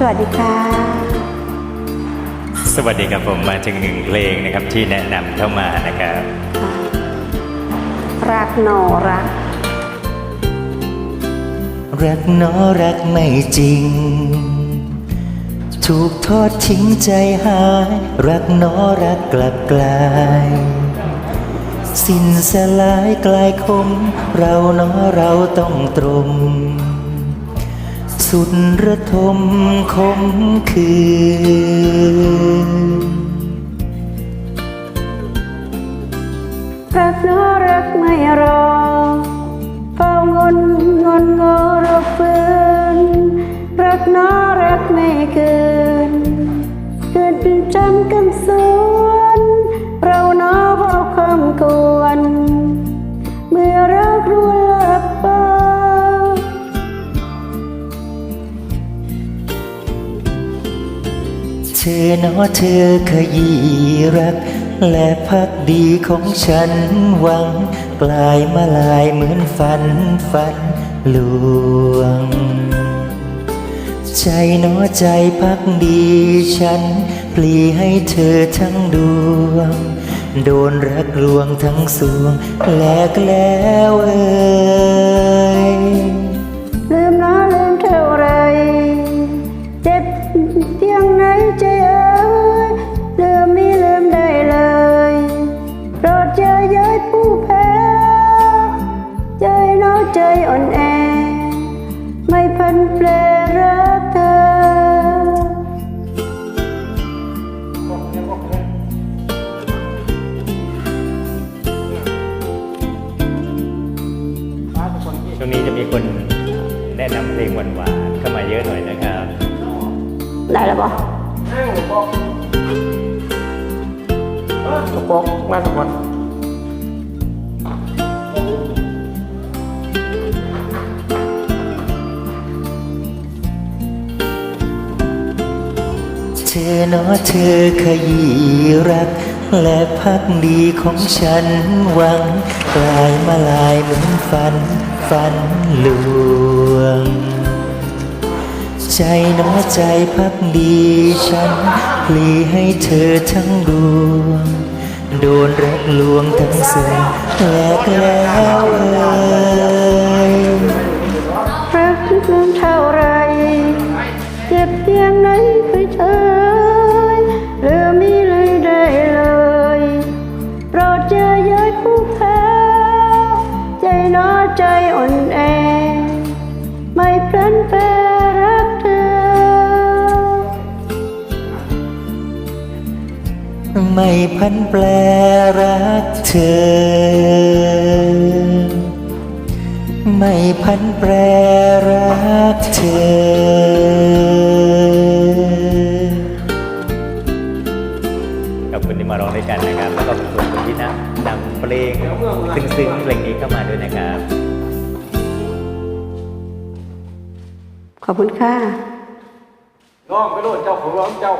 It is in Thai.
สวัสดีค่ะ สวัสดีครับผมมาถึงหนึ่งเพลงนะครับที่แนะนำเข้ามานะครับ รักโนรัก รักน้อรักไม่จริง ถูกทอดทิ้งใจหาย รักน้อรักกลับกลาย สิ้นสลายกลายคม เราน้อเราต้องตรม สุดระทมคมคืนรักโนรักไม่รอเฝ้างนงนงอรบฟืนรักน้อ ธอเนอเธอขยี้รัก และพักดีของฉันหวัง กลายมาลายเหมือนฝันฝันลวง ใจเนอใจพักดีฉัน ปลีให้เธอทั้งดวง โดนรักลวงทั้งสวงแหลกแล้วเอ่ย ใจอ่อนแอ ไม่พันแปรรักเธอ ช่วงนี้จะมีคนแนะนำเพลงหวานๆเข้ามาเยอะหน่อยนะครับ ได้แล้วปะปกมาสักวัน อเนอเธอขยี้รัก และพักดีของฉันหวังกลายมาลายเหมือนฝัน ฝันลวง ใจเนอใจพักดีฉันพลีให้เธอทั้งดวง โดนรักลวงทั้งสวงแลกแล้วเอ่ยรักลืมเท่าไรเจ็บเพียงไหน ไม่พันแปรรักเธอ ไม่พันแปรรักเธอขอบคุณที่มาร้องด้วยกันนะครับ แล้วก็ขอบคุณที่นะนำเพลงซึ้งๆเพลงนี้เข้ามาด้วยนะครับ ขอบคุณค่ะน้องไปโดเจ้าของร้องเจ้า